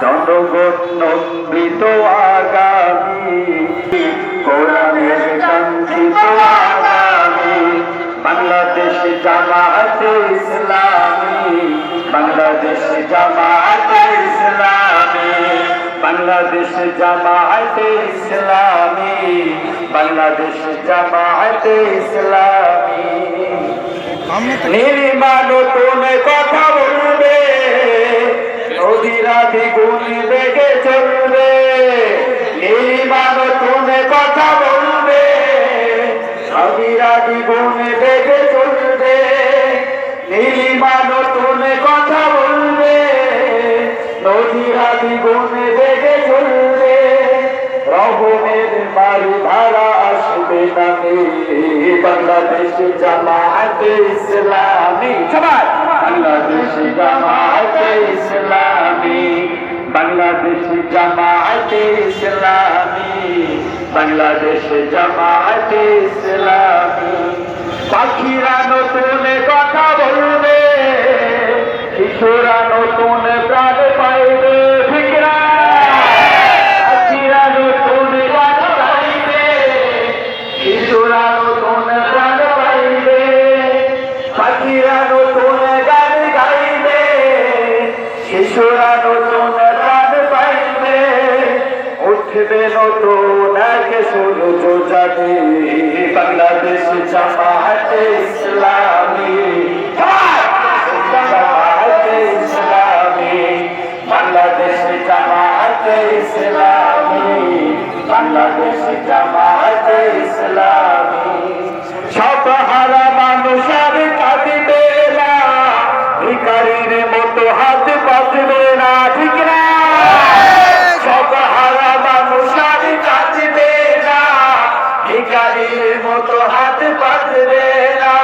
জনগণ নন্দিত আগামী কোরআনের কাঙ্ক্ষিত আগামী বাংলাদেশ জামাতে ইসলামী বাংলাদেশ জামাতে ইসলামী বাংলাদেশ জামাতে ইসলামী বাংলাদেশ জামাতে ইসলামী। নীলিমা নতুন কথা বলবে। নদীরা দ্বিগুণ বেগে চলবে। নীলিমা নতুন কথা বলবে। নদীরা দ্বিগুণ বেগে চলবে। নীলিমা নতুন কথা বলবে। নদীরা দ্বিগুণ বেগে চলবে। রহমের বাড়ি ভাড়া আসবে নামে বাংলাদেশ জামাতে ইসলামী। সবাই, বাংলাদেশ জামাতে ইসলামী। জামাতে ইসলামী, বাংলাদেশ জামাতে ইসলামী। পাখিরা নতুন কথা বলবে শিশুরা নতুন প্রাণ পাইবে পাখিরা নতুন গান গাইবে শিশুরা নতুন প্রাণ পাইবে। পাখিরা নতুন গান গাইবে শিশুরা নতুন পাইবে উঠবে নতুন এক সূর্য জাগে বাংলাদেশ জামাতে হাত না।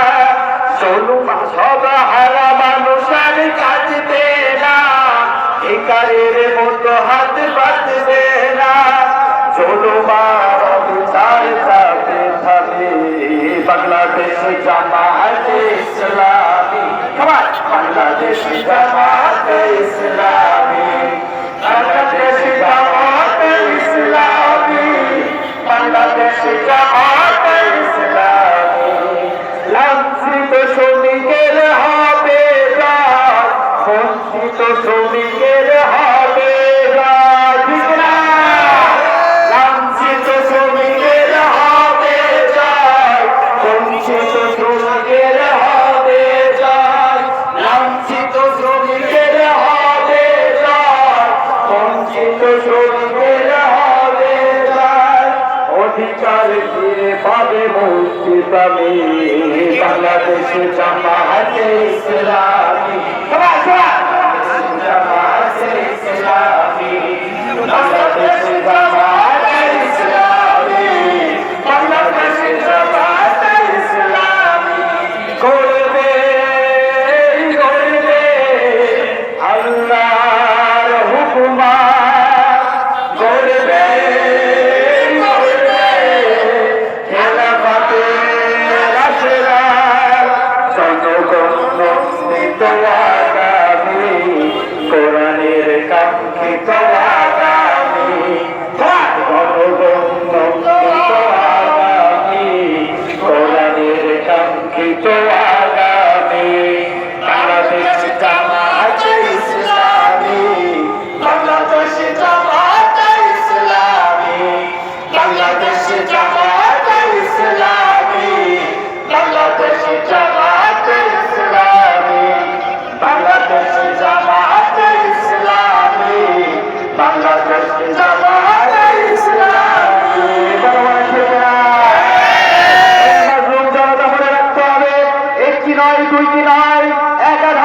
চলু সব হারা মানুষের কাঁদবে না। ভিকারির মতো হাত পাতবে না। চলো বিচার যাবে থামে বাংলাদেশ জামাতে ইসলামী। বাংলাদেশ জামাতে ইসলামী। বাংলাদেশ জামাতে ইসলামী। বাংলাদেশ জামাতে অধিকার ফিরে পাবে মুক্তি পাবে। বাংলাদেশ জামাতে ইসলামী। সবাই সবাই। কাঙ্ক্ষিত আগামী। নয় দুইটি নয় একাধারে